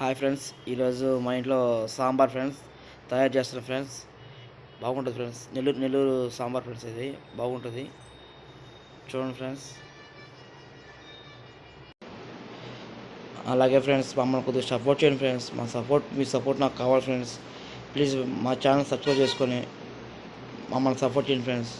Hi friends ఈరోజు మా ఇంట్లో సాంబార్ ఫ్రెండ్స్ తయారు చేస్తున్న ఫ్రెండ్స్. బాగుంటుంది ఫ్రెండ్స్. నెల్లూరు నెల్లూరు సాంబార్ ఫ్రెండ్స్ ఇది. బాగుంటుంది. చూడండి ఫ్రెండ్స్. అలాగే ఫ్రెండ్స్ మమ్మల్ని కొద్దిగా సపోర్ట్ చేయండి ఫ్రెండ్స్. మా సపోర్ట్ మీ సపోర్ట్ నాకు కావాలి ఫ్రెండ్స్. ప్లీజ్ మా ఛానల్ సబ్స్క్రైబ్ చేసుకొని మమ్మల్ని సపోర్ట్ చేయండి ఫ్రెండ్స్.